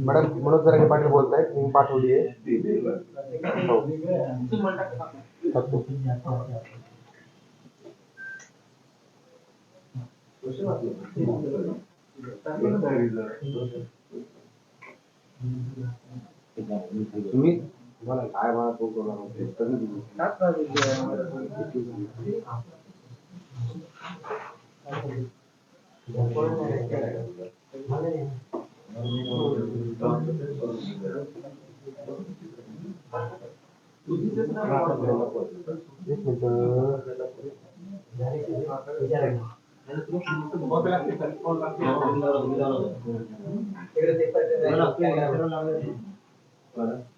Madam Manoj Jarange Patil बोलत आहेत मी पाठवली आहे हो. तुम्ही? तुम्हाला काय मला फोन करणार होते कधी दिली? एक minute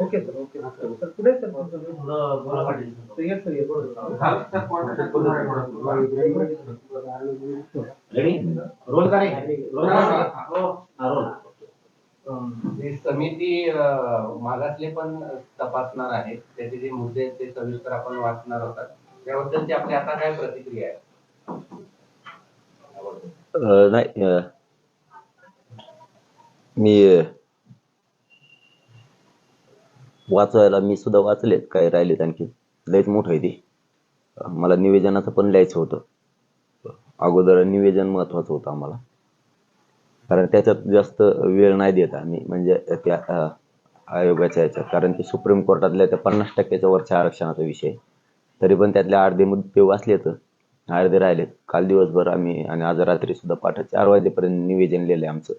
okay sir okay sir पुढे सर सर रोल का रोल रोल ही समिती मागासले पण तपासणार आहे. त्याचे जे मुद्दे आहेत ते सविस्तर आपण वाचणार होतात त्याबद्दलची आपली आता काय प्रतिक्रिया आहे? नाही मी वाचवायला मी सुद्धा वाचलेत काय राहिलेत आणखी. लयच मोठं आहे ते. मला निवेदनाचं पण लिहायचं होतं. अगोदर निवेदन महत्वाचं होतं आम्हाला. कारण त्याच्यात जास्त वेळ नाही देत आम्ही. म्हणजे त्या आयोगाच्या याच्यात. कारण ते सुप्रीम कोर्टातल्या त्या पन्नास टक्क्याच्या वरच्या आरक्षणाचा विषय तरी पण त्यातले अर्धे मुद्दे वाचलेत. अर्धे राहिलेत. काल दिवसभर आम्ही आणि आज रात्री सुद्धा पाठ चार वाजेपर्यंत निवेदन लिहिलंय आमचं.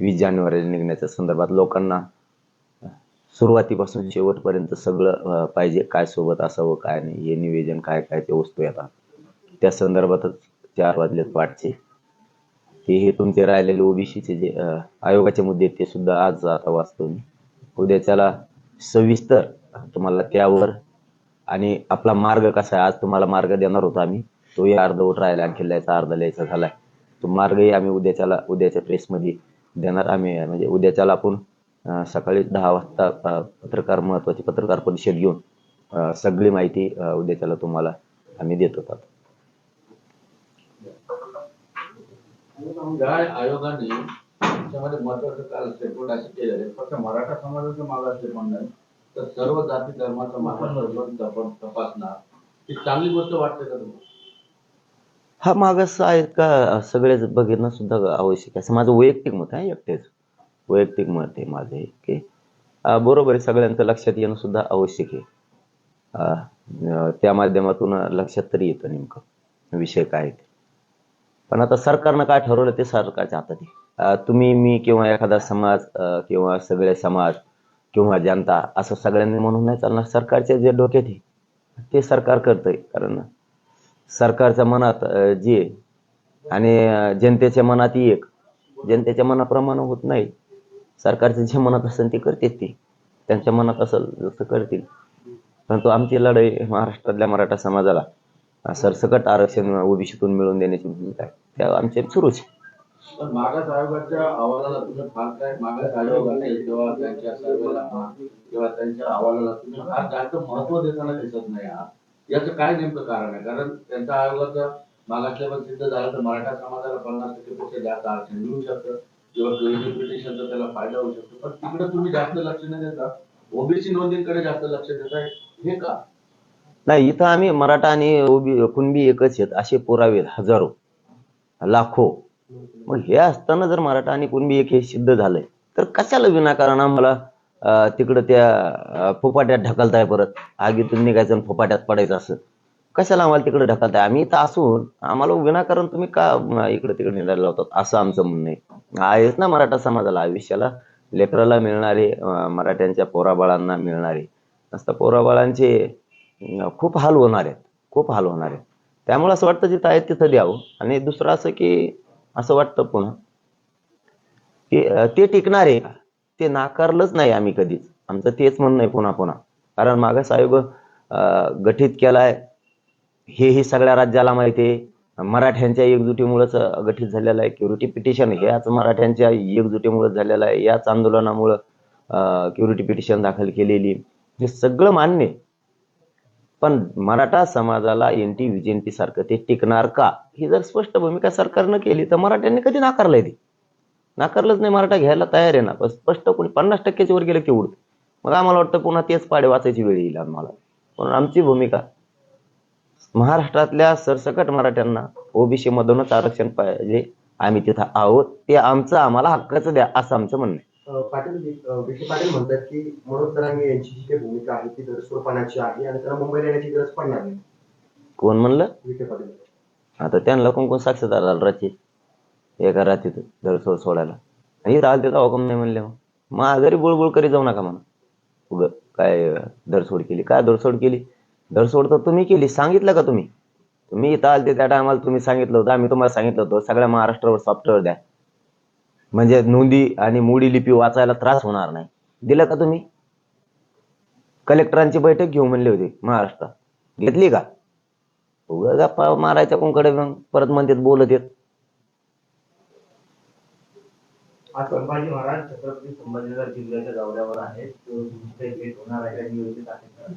वीस जानेवारी निघण्याच्या संदर्भात लोकांना सुरुवातीपासून शेवटपर्यंत सगळं पाहिजे काय सोबत असावं काय नाही हे निवेदन काय काय ते वस्तू येतात त्या संदर्भातच चार वाजलेत पाठचे ते हे तुमचे राहिलेले ओबीसीचे जे आयोगाचे मुद्दे आहेत ते सुद्धा आज आता वाचतो मी उद्याच्याला सविस्तर तुम्हाला त्यावर आणि आपला मार्ग कसा आहे आज तुम्हाला मार्ग देणार होतो आम्ही. तोही अर्धवट राहिला आणखी लिहायचा अर्धा लिहायचा झालाय. तो मार्गही आम्ही उद्याच्याला उद्याच्या प्रेसमध्ये देणार. आम्ही म्हणजे उद्याच्याला आपण सकाळी दहा वाजता पत्रकार महत्वाची पत्रकार परिषद घेऊन सगळी माहिती उद्याच्याला तुम्हाला आम्ही देत. होतात आयोगाने त्याच्यामध्ये महत्वाचं काल स्टेटमेंट असे केलेलं आहे. फक्त मराठा समाजाचं मागासले स्टेटमेंट नाही तर सर्व जाती धर्माचा मागासले तपासणार. ही चांगली गोष्ट वाटते का तुम्हाला? हा मागास आहेत का सगळेच बघणं सुद्धा आवश्यक आहे. असं माझं वैयक्तिक मत आहे एकटेच. वैयक्तिक मत आहे माझे की बरोबर आहे सगळ्यांचं लक्षात येणं सुद्धा आवश्यक आहे. त्या माध्यमातून लक्षात तरी येतं नेमकं विषय काय ते. पण आता सरकारनं काय ठरवलं ते सरकारच्या हातात आहे तुम्ही मी किंवा एखादा समाज किंवा सगळे समाज किंवा जनता असं सगळ्यांनी म्हणून नाही चालणार. सरकारच्या जे डोक्यात आहे ते सरकार करतंय. कारण सरकारच्या मनात जे आणि जनतेच्या मनात एक. जनतेच्या मनाप्रमाणे होत नाही. सरकारचे जे मनात असेल ते करतात ते. त्यांच्या मनात असेल जसं करतील. परंतु आमची लढाई महाराष्ट्रातल्या मराठा समाजाला सरसकट आरक्षण ओबीसीतून मिळवून देण्याची भूमिका आहे. त्या आमच्या सुरूच मागास आयोगाच्या अहवालाला तुम्ही फार काय मागास आयोगाने किंवा त्यांच्या सर्वेला किंवा त्यांच्या अहवालाला तुम्ही फार जास्त महत्त्व देताना दिसत नाही आहात. याचं काय नेमकं कारण आहे? कारण त्यांच्या आयोगाचं मागासले पण सिद्ध झालं तर मराठा समाजाला पन्नास टक्केपेक्षा जास्त आरक्षण मिळू शकतं. किंवा पिटिशनचा त्याला फायदा होऊ शकतो. पण तिकडे तुम्ही जास्त लक्ष न देता ओबीसी नोंदींकडे जास्त लक्ष देताय. हे का? नाही इथं आम्ही मराठा आणि ओबी कुणबी एकच आहेत. असे पुरावे आहेत, हजारो लाखो. मग हे असताना जर मराठा आणि कुणबी एक हे सिद्ध झालंय तर कशाला विनाकारण आम्हाला तिकडं त्या फोपाट्यात फुपाट्यात ढकलताय परत. आगीतून निघायचं आणि फुपाट्यात पडायचं असं. कशाला आम्हाला तिकडे ढकलताय? आम्ही इथं असून आम्हाला विनाकारण तुम्ही का इकडे तिकडे निघायला लावतात? असं आमचं म्हणणं आहे. आहेच ना मराठा समाजाला. आयुष्याला लेकराला मिळणारे मराठ्यांच्या पोराबाळांना मिळणारे. नसता पोराबाळांचे खूप हाल होणार आहेत. खूप हाल होणार आहेत. त्यामुळे असं वाटतं जिथं आहे तिथं द्यावं. आणि दुसरं असं की असं वाटतं पुन्हा की ते टिकणार. आहे का ते नाकारलंच नाही आम्ही कधीच. आमचं तेच म्हणणं आहे पुन्हा पुन्हा. कारण मागास आयोग गठीत केलाय. हेही सगळ्या राज्याला माहिती आहे. मराठ्यांच्या एकजुटीमुळेच गठीत झालेलं आहे. क्युरिटी पिटिशन ह्याच मराठ्यांच्या एकजुटीमुळे झालेलं आहे. याच आंदोलनामुळं क्युरिटी पिटिशन दाखल केलेली हे सगळं मान्य पण मराठा समाजाला एनटी विजेंटी सारखं ते टिकणार का? ही जर स्पष्ट भूमिका सरकारनं केली तर मराठ्यांनी कधी नाकारलंय ते? नाकारलंच नाही मराठा घ्यायला तयार आहे ना. पण स्पष्ट कोणी पन्नास टक्क्याच्या वर गेलं की उडत. मग आम्हाला वाटतं पुन्हा तेच पाडे वाचायची वेळ येईल आम्हाला. पण आमची भूमिका महाराष्ट्रातल्या सरसकट मराठ्यांना ओबीसी मधूनच आरक्षण पाहिजे. आम्ही तिथं आहोत. ते आमचं आम्हाला हक्काचं द्या असं आमचं म्हणणं आहे. पाटील विखे पाटील म्हणतात की मनोज दरांगे यांची जी काही भूमिका आहे ती दरस्वरूपानाची आहे आणि त्यांना मुंबईला येण्याची गरज पडणार नाही. कोण म्हणलं? विखे पाटील. आता त्यांना कोण कोण साक्षीदार झालं रात्री एका रात्रीत दरसोड सोडायला. हे राहिलं त्याचा हुकम हो नाही म्हणले मग? आजारी बुळबुळ करी जाऊ नका म्हणा. उग काय धरसोड केली? काय धरसोड केली? धरसोड तर तुम्ही केली. सांगितलं का तुम्ही? तुम्ही इथं आलते त्या टायमाला तुम्ही सांगितलं होतं. आम्ही तुम्हाला सांगितलं होतं. सगळ्या महाराष्ट्रावर सॉफ्टवेअर द्या. म्हणजे नोंदी आणि मोडी लिपी वाचायला त्रास होणार नाही. दिलं का तुम्ही? कलेक्टरांची बैठक घेऊ म्हणली होती महाराष्ट्रात. घेतली का? उगा गप्पा मारायच्या कोणकडे मग. परत म्हणतात बोलत येत आज संभाजी महाराज छत्रपती संभाजीनगर जिल्ह्याच्या दौऱ्यावर आहेत. तो तुमची भेट होणार आहे का? नियोजित आहे का?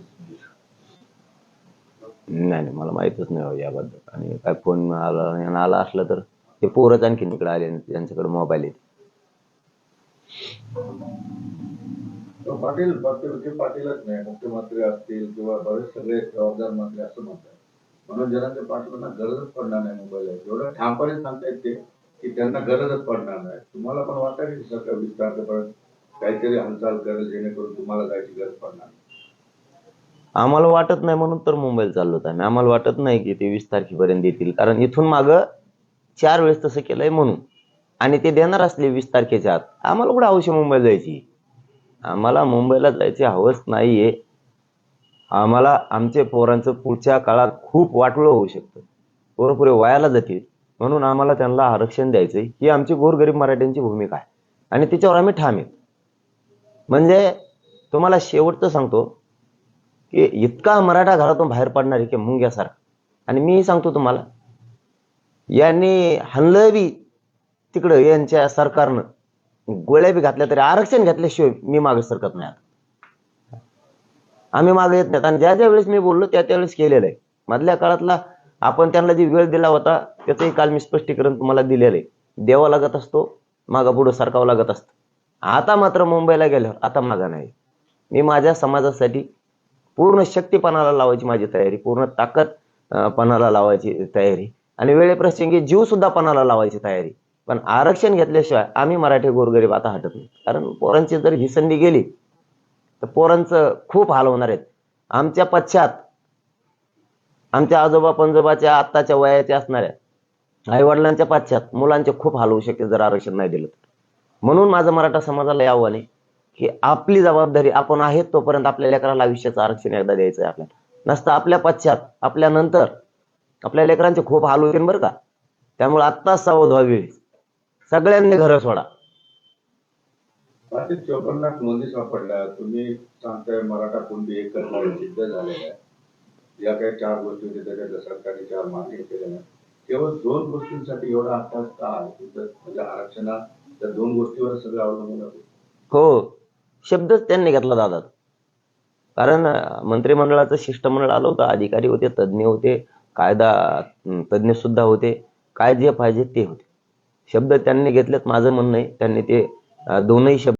नाही नाही मला माहितच नाही हो याबद्दल. आणि काय फोन आला आणि आला असलं तर ते पोरच आणखी तिकडे आले आणि त्यांच्याकडे मोबाईल आहे तर पाटील विखे पाटीलच नाही. मुख्यमंत्री असतील किंवा बरेच सगळे जबाबदार मंत्री असं म्हणतात. म्हणून जरांगे पाटलांना गरजच पडणार नाही मुंबईला एवढं ठामपणे सांगता येते की त्यांना गरजच पडणार नाही. तुम्हाला पण वाटायची की वीस तारखेपर्यंत काहीतरी हालचाल करेल जेणेकरून तुम्हाला जायची गरज पडणार नाही. आम्हाला वाटत नाही म्हणून तर मुंबईला चाललो होतो आम्ही. आम्हाला वाटत नाही की ते वीस तारखेपर्यंत येतील. कारण इथून मागं चार वेळेस तसं केलंय म्हणून. आणि ते देणार असले वीस तारखेच्या आत. आम्हाला कुठं हौशी मुंबईला जायची? आम्हाला मुंबईला जायची हवस नाहीये. आम्हाला आमचे पोरांचं पुढच्या काळात खूप वाटलं होऊ शकतं. पोरं पुरे वयाला जातील. म्हणून आम्हाला त्यांना आरक्षण द्यायचंय. ही आमची गोरगरीब मराठ्यांची भूमिका आहे. आणि तिच्यावर आम्ही ठाम आहेत. म्हणजे तुम्हाला शेवटचं सांगतो की इतका मराठा घरातून बाहेर पडणार आहे की मुंग्यासारखा. आणि मी सांगतो तुम्हाला यांनी हल्लं बी तिकडं यांच्या सरकारनं गोळ्या बी घातल्या तरी आरक्षण घातल्याशिवाय मी मागे सरकत नाही आता. आम्ही मागे येत नाहीत. आणि ज्या ज्या वेळेस मी बोललो त्या त्यावेळेस केलेलं आहे. मधल्या काळातला आपण त्यांना जे वेळ दिला होता त्याचंही काल मी स्पष्टीकरण तुम्हाला दिलेलं आहे. द्यावं लागत असतो मागा पुढं सरकावं लागत असतं. आता मात्र मुंबईला गेल्यावर आता मागा नाही. मी माझ्या समाजासाठी पूर्ण शक्तीपणाला लावायची माझी तयारी पूर्ण ताकद पणाला लावायची तयारी. आणि वेळेप्रसंगी जीव सुद्धा पणाला लावायची तयारी. पण आरक्षण घेतल्याशिवाय आम्ही मराठी गोरगरीब आता हटत नाही. कारण पोरांची जर ही संधी गेली तर पोरांचं खूप हाल होणार आहेत. आमच्या पश्चात आमच्या आजोबा पंजोबाच्या आत्ताच्या वयाच्या असणाऱ्या आई वडिलांच्या पाश्चात मुलांचे खूप हाल होऊ शकते जर आरक्षण नाही दिलं तर. म्हणून माझं मराठा समाजाला आव्हान आहे की आपली जबाबदारी आपण आहेत तोपर्यंत आपल्या लेकराला आयुष्याचं आरक्षण एकदा द्यायचं आहे आपल्याला. नसतं आपल्या पश्चात आपल्या नंतर आपल्या लेकरांचे खूप हाल होतील बरं का. त्यामुळे आत्ताच सावध व्हावी सगळ्यांनी घरं सोडा. चोपन्न लाख नोंदी सापडल्या तुम्ही सांगताय मराठा कुंडी एकत्र सिद्ध झालेला आहे. या काही चार गोष्टी होत्या त्याच्यात सरकारने चार मागणी केल्या आहेत. केवळ दोन गोष्टींसाठी एवढा अभ्यास का म्हणजे आरक्षणा त्या दोन गोष्टीवर सगळं अवलंबून आहे. हो शब्दच त्यांनी घेतला दादा कारण मंत्रिमंडळाचं शिष्टमंडळ आलं होतं अधिकारी होते तज्ज्ञ होते कायदा तज्ज्ञ सुद्धा होते काय जे पाहिजे ते होते शब्द त्यांनी घेतलेत माझं म्हणणं आहे त्यांनी ते दोनही शब्द